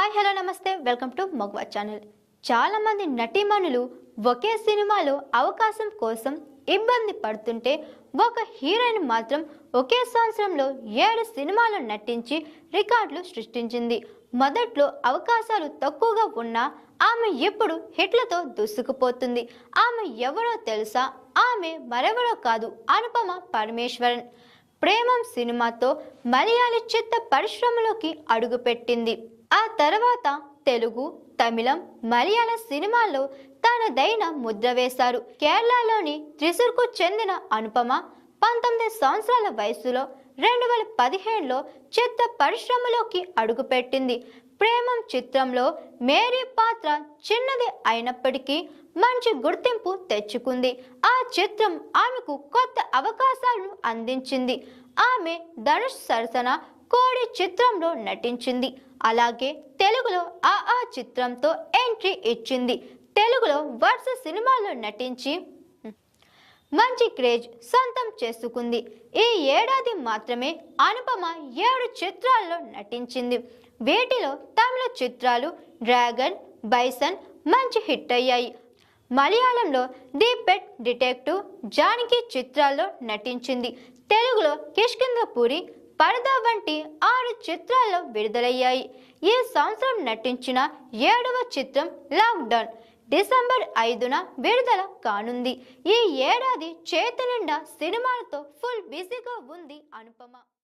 Hi hello నమస్తే. Welcome to మగవా channel. చాలామంది నటీమణులు ఒకే సినిమాలో అవకాశం కోసం ఇబ్బంది పడుతుంటే ఒక హీరోయిన్ మాత్రం ఒకే సంవత్సరంలో ఏడు సినిమాలు నటించి రికార్డులు సృష్టించింది. మొదట్లో అవకాశాలు తక్కువగా ఉన్నా ఆమె ఇప్పుడు హిట్లతో దూసుకుపోతుంది. ఆమె ఎవరో తెలుసా? ఆమె మరెవరో కాదు? అనుపమ పరమేశ్వరన్. ప్రేమం సినిమాతో మలయాళీ చిత్త పరిశ్రమలోకి అడుగుపెట్టింది. ఆ తర్వాత తెలుగు తమిళం మలయాళ సినిమాల్లో తనదైన ముద్ర వేశారు. కేరళలోని త్రిశూర్కు చెందిన అనుపమ పంతొమ్మిది సంవత్సరాల వయసులో రెండు వేల పదిహేడులో చిత్ర పరిశ్రమలోకి అడుగుపెట్టింది. ప్రేమం చిత్రంలో మేరీ పాత్ర చిన్నది అయినప్పటికీ మంచి గుర్తింపు తెచ్చుకుంది. ఆ చిత్రం ఆమెకు కొత్త అవకాశాలను అందించింది. ఆమె ధనుష్ సరసన కోడి చిత్రంలో నటించింది. అలాగే తెలుగులో ఆ ఆ చిత్రంతో ఎంట్రీ ఇచ్చింది. తెలుగులో వరుస సినిమాల్లో నటించి మంచి క్రేజ్ సొంతం చేసుకుంది. ఈ ఏడాది మాత్రమే అనుపమ ఏడు చిత్రాల్లో నటించింది. వీటిలో తమిళ చిత్రాలు డ్రాగన్ బైసన్ మంచి హిట్ అయ్యాయి. మలయాళంలో ది పెట్ డిటెక్టివ్ జానకి చిత్రాల్లో నటించింది. తెలుగులో కిష్కిందపూరి పరదా వంటి ఆరు చిత్రాల్లో విడుదలయ్యాయి. ఈ సంవత్సరం నటించిన ఏడవ చిత్రం లాక్డౌన్ డిసెంబర్ ఐదున విడుదల కానుంది. ఈ ఏడాది చేతి నిండా సినిమాలతో ఫుల్ బిజీగా ఉంది అనుపమ.